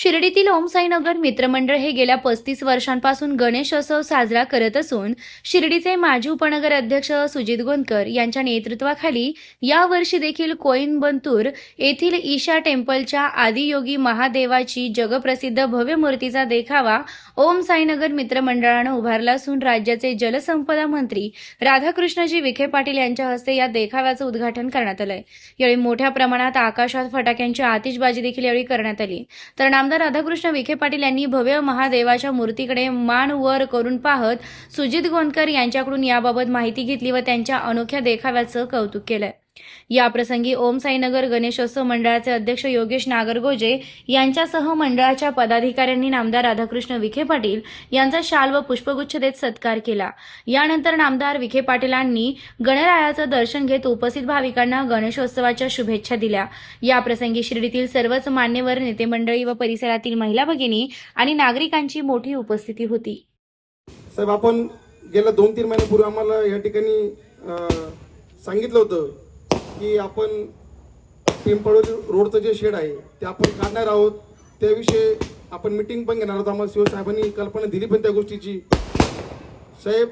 शिर्डीतील ओम साईनगर मित्रमंडळ हे गेल्या पस्तीस वर्षांपासून गणेशोत्सव साजरा करत असून शिर्डीचे माजी उपनगर अध्यक्ष सुजित गोंदकर यांच्या नेतृत्वाखाली यावर्षी देखील कोईनबंतूर येथील ईशा टेम्पलच्या आदियोगी महादेवाची जगप्रसिद्ध भव्य मूर्तीचा देखावा ओम साईनगर मित्रमंडळानं उभारला असून राज्याचे जलसंपदा मंत्री राधाकृष्णजी विखे पाटील यांच्या हस्ते या देखाव्याचं उद्घाटन करण्यात आलंय. यावेळी मोठ्या प्रमाणात आकाशात फटाक्यांची आतिषबाजी देखील यावेळी करण्यात आली. तर नाम आमदार राधाकृष्ण विखे पाटील यांनी भव्य महादेवाच्या मूर्तीकडे मान वर करून पाहत सुजित गोंदकर यांच्याकडून याबाबत माहिती घेतली व त्यांच्या अनोख्या देखाव्याचं कौतुक केलंय याप्रसंगी ओम साईनगर गणेशोत्सव मंडळाचे अध्यक्ष योगेश नागरगोजे यांच्यासह मंडळाच्या पदाधिकाऱ्यांनी नामदार राधाकृष्ण विखे पाटील यांचा शाल व पुष्पगुच्छ देत सत्कार केला. यानंतर नामदार विखे पाटीलांनी गणरायाचं दर्शन घेत उपस्थित भाविकांना गणेशोत्सवाच्या शुभेच्छा दिल्या. याप्रसंगी शिर्डीतील सर्वच मान्यवर नेते मंडळी व परिसरातील महिला भगिनी आणि नागरिकांची मोठी उपस्थिती होती. साहेब आपण गेल्या दोन तीन महिन्यापूर्वी आम्हाला या ठिकाणी सांगितलं होतं की आपण पिंपळू रोडचं जे शेड आहे ते आपण काढणार आहोत. त्याविषयी आपण मिटिंग पण घेणार आहोत. आम्हाला शिवसाहेबांनी कल्पना दिली पण त्या गोष्टीची. साहेब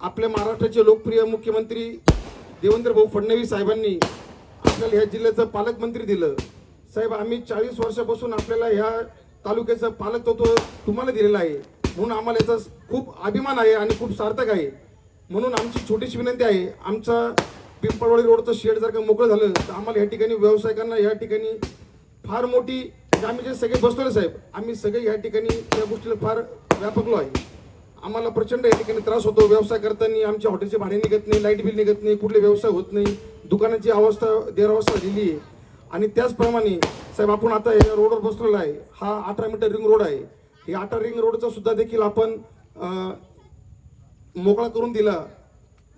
आपल्या महाराष्ट्राचे लोकप्रिय मुख्यमंत्री देवेंद्र भाऊ फडणवीस साहेबांनी आपल्याला ह्या जिल्ह्याचं पालकमंत्री दिलं. साहेब आम्ही चाळीस वर्षापासून आपल्याला ह्या तालुक्याचं पालकत्व तुम्हाला दिलेलं आहे. म्हणून आम्हाला याचा खूप अभिमान आहे आणि खूप सार्थक आहे. म्हणून आमची छोटीशी विनंती आहे. आमचा पिंपळवाडी रोडचं शेड जर का मोकळं झालं तर आम्हाला या ठिकाणी व्यावसायिकांना या ठिकाणी फार मोठी म्हणजे आम्ही जे सगळे बसतोय साहेब आम्ही सगळे या ठिकाणी त्या गोष्टीला फार व्यापकलो आहे. आम्हाला प्रचंड या ठिकाणी त्रास होतो व्यवसाय करताना आमच्या हॉटेलचे भाडे निघत नाही लाइट बिल निघत नाही कुठले व्यवसाय होत नाही दुकानाची अवस्था देरावस्था झालेली आहे. आणि त्याचप्रमाणे साहेब आपण आता या रोडवर बसलेला आहे हा अठरा मीटर रिंग रोड आहे. हे अठरा रिंग रोडचा सुद्धा देखील आपण मोकळा करून दिला.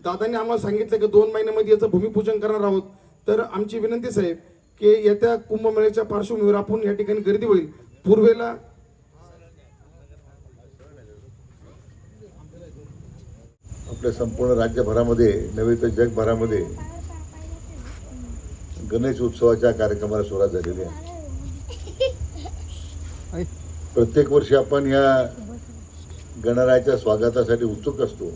दादांनी आम्हाला सांगितलं की दोन महिन्यामध्ये याचं भूमिपूजन करणार आहोत. तर आमची विनंती साहेब की येत्या कुंभमेळ्याच्या पार्श्वभूमीवर आपण या ठिकाणी गर्दी होईल. पूर्वेला आपल्या संपूर्ण राज्यभरामध्ये नव्हे तर जगभरामध्ये गणेश उत्सवाच्या कार्यक्रमाला सुरुवात झालेली आहे. प्रत्येक वर्षी आपण या गणरायाच्या स्वागतासाठी उत्सुक असतो.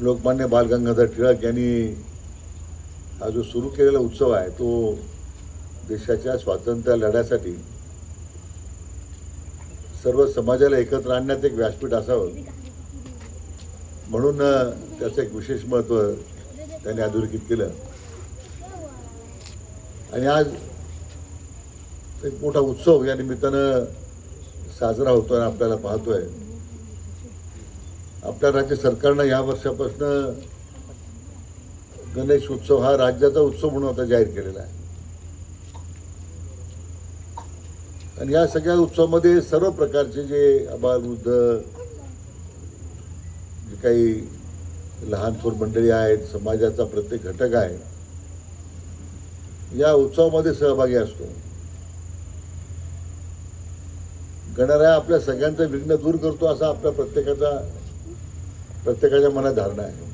लोकमान्य बालगंगाधर टिळक यांनी हा जो सुरू केलेला उत्सव आहे तो देशाच्या स्वातंत्र्य लढ्यासाठी सर्व समाजाला एकत्र आणण्यात एक व्यासपीठ असावं. म्हणून त्याचं एक विशेष महत्त्व त्यांनी अधोरेखित केलं. आणि आज एक मोठा उत्सव या निमित्तानं साजरा होतोय आणि आपल्याला पाहतोय. आपल्या राज्य सरकारनं या वर्षापासून गणेश उत्सव हा राज्याचा उत्सव म्हणून आता जाहीर केलेला आहे. आणि या सगळ्या उत्सवामध्ये सर्व प्रकारचे जे आबालवृद्ध जे काही लहान थोर मंडळी आहेत समाजाचा प्रत्येक घटक आहे या उत्सवामध्ये सहभागी असतो. गणराया आपल्या सगळ्यांचं विघ्न दूर करतो असा आपल्या प्रत्येकाचा प्रत्येकाच्या मनात धारणा आहे.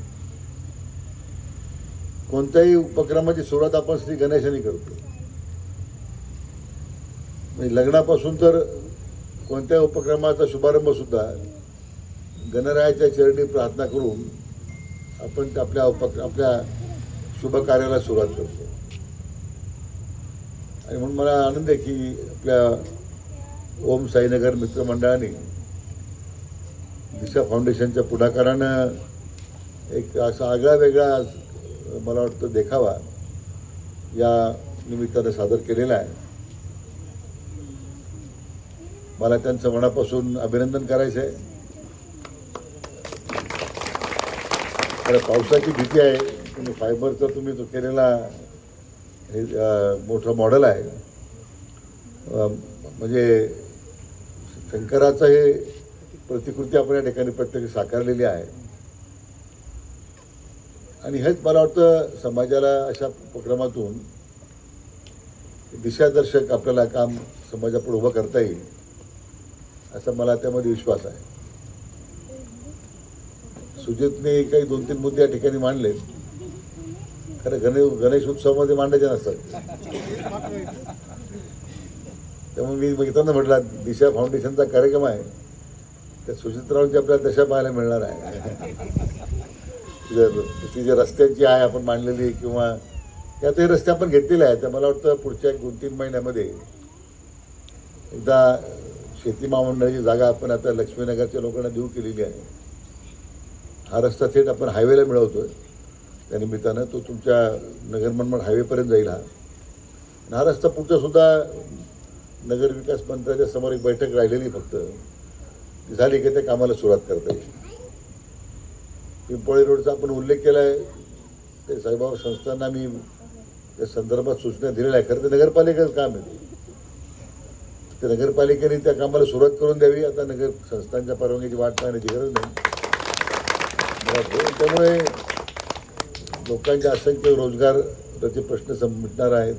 कोणत्याही उपक्रमाची सुरुवात आपण श्री गणेशाने करतो. म्हणजे लग्नापासून तर कोणत्या उपक्रमाचा शुभारंभ सुद्धा गणरायाच्या चरणी प्रार्थना करून आपण आपल्या उपक्र आपल्या शुभ कार्याला सुरुवात करतो. आणि म्हणून मला आनंद आहे की आपल्या ओम साईनगर मित्रमंडळाने दिशा फाउंडेशनच्या पुढाकारानं एक असा आगळा वेगळा मला वाटतं देखावा या निमित्तानं सादर केलेला आहे. मला त्यांचं मनापासून अभिनंदन करायचं आहे. तर पावसाची भीती आहे तुम्ही फायबरचा तुम्ही तो केलेला हे मोठं मॉडेल आहे. म्हणजे शंकराचं हे प्रतिकृती आपण या ठिकाणी प्रत्यक्ष साकारलेली आहे. आणि हेच मला वाटतं समाजाला अशा उपक्रमातून दिशादर्शक आपल्याला काम समाजापुढे उभं करता येईल असा मला त्यामध्ये विश्वास आहे. सुजितने काही दोन तीन मुद्दे या ठिकाणी मांडले खरं गणेश गणेश उत्सवामध्ये मांडायचे नसतात. त्यामुळे मी बघितलं म्हटलं दिशा फाउंडेशनचा कार्यक्रम आहे. त्या सुचित्रांची आपल्याला दशा पाहायला मिळणार आहे. जर ती जे रस्त्यांची आहे आपण मांडलेली किंवा त्यातही रस्ते आपण घेतलेले आहेत त्या मला वाटतं पुढच्या एक दोन तीन महिन्यामध्ये एकदा शेती महामंडळाची जागा आपण आता लक्ष्मीनगरच्या लोकांना देऊ केलेली आहे. हा रस्ता थेट आपण हायवेला मिळवतोय. त्या निमित्तानं तो तुमच्या नगर मनमाड हायवेपर्यंत जाईल हा. आणि हा रस्ता पुढचासुद्धा नगर विकास मंत्र्याच्या समोर एक बैठक राहिलेली फक्त. झाली की त्या कामाला सुरुवात करता येईल. पिंपळी रोडचा आपण उल्लेख केला आहे ते साईबाबा संस्थांना मी त्या संदर्भात सूचना दिलेल्या आहे खरं तर नगरपालिकेचं काम आहे. ते नगरपालिकेने त्या कामाला सुरुवात करून द्यावी. आता नगर संस्थांच्या परवानगीची वाट पाहण्याची गरज नाही. त्यामुळे लोकांचे असंख्य रोजगाराचे प्रश्न सम- मिटणार आहेत.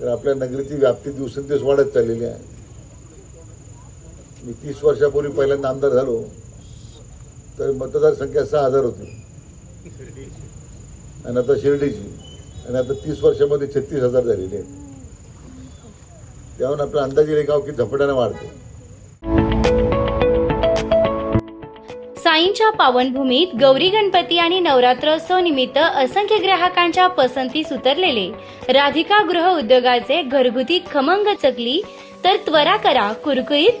तर आपल्या नगरीची व्याप्ती दिवसेंदिवस वाढत चाललेली आहे. मी तीस वर्षापूर्वी पहिल्यांदा आमदार झालो तर मतदारसंख्या सहा हजार होती. आणि आता शिर्डीची. आणि आता तीस वर्षामध्ये छत्तीस हजार झालेली आहेत त्याहून आपला अंदाजे गाव की झपाट्याने वाढतं साईंच्या पावनभूमीत गौरी गणपती आणि नवरात्रोत्सव निमित्त असंख्य ग्राहकांच्या पसंतीस उतरलेले राधिका गृह उद्योगाचे घरगुती खमंग चकली तर त्वरा करा कुरकुरीत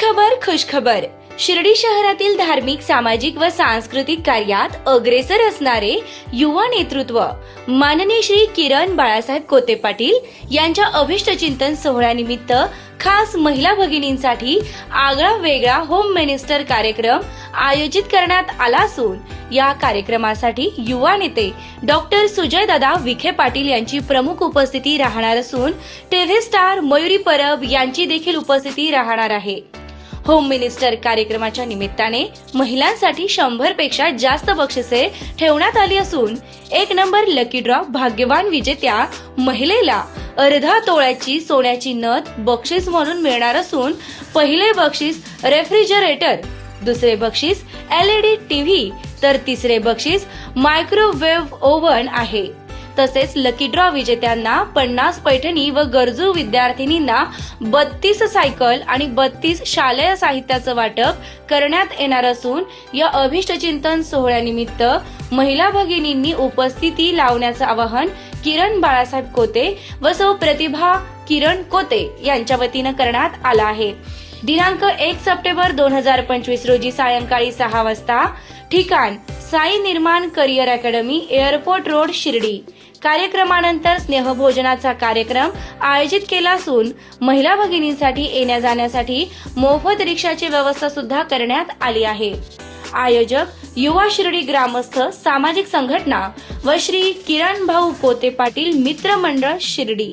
खुशखबर खुशखबर. शिर्डी शहरातील धार्मिक सामाजिक व सांस्कृतिक कार्यात अग्रेसर असणारे युवा नेतृत्व. माननीय श्री किरण बाळासाहेब कोते पाटील यांच्या अभिष्टचिंतन सोहळ्यानिमित्त खास महिला भगिनींसाठी आगळा वेगळा होम मिनिस्टर कार्यक्रम आयोजित करण्यात आला असून या कार्यक्रमासाठी युवा नेते डॉक्टर सुजय दादा विखे पाटील यांची प्रमुख उपस्थिती राहणार असून टीव्ही स्टार मयुरी परब यांची देखील उपस्थिती राहणार आहे. होम मिनिस्टर कार्यक्रमाच्या निमित्ताने महिलांसाठी शंभरपेक्षा जास्त बक्षिसे ठेवण्यात आली असून एक नंबर लकी ड्रॉ भाग्यवान विजेत्या महिलेला अर्धा तोळ्याची सोन्याची नथ बक्षीस म्हणून मिळणार असून पहिले बक्षीस रेफ्रिजरेटर दुसरे बक्षीस एलईडी टीव्ही तर तिसरे बक्षीस मायक्रोवेव्ह ओव्हन आहे. तसेच लकी ड्रॉ विजेत्यांना पन्नास पैठणी व गरजू विद्यार्थिनींना बत्तीस सायकल आणि बत्तीस शालेय साहित्याचं वाटप करण्यात येणार असून या अभिष्ट चिंतन सोहळ्यानिमित्त महिला भगिनींनी उपस्थिती लावण्याचं आवाहन किरण बाळासाहेब कोते व सौ प्रतिभा किरण कोते यांच्या वतीनं करण्यात आला आहे. दिनांक एक सप्टेंबर दोन हजार पंचवीस रोजी सायंकाळी सहा वाजता ठिकाण. Sai Nirman career academy airport road Shirdi. कार्यक्रमानंतर स्नेहभोजनाचा कार्यक्रम आयोजित केला असून महिला भगिनींसाठी येण्या जाण्यासाठी मोफत रिक्षाची व्यवस्था सुद्धा करण्यात आली आहे. आयोजक युवा शिर्डी ग्रामस्थ सामाजिक संघटना व श्री किरण भाऊ कोते पाटील मित्र मंडळ शिर्डी.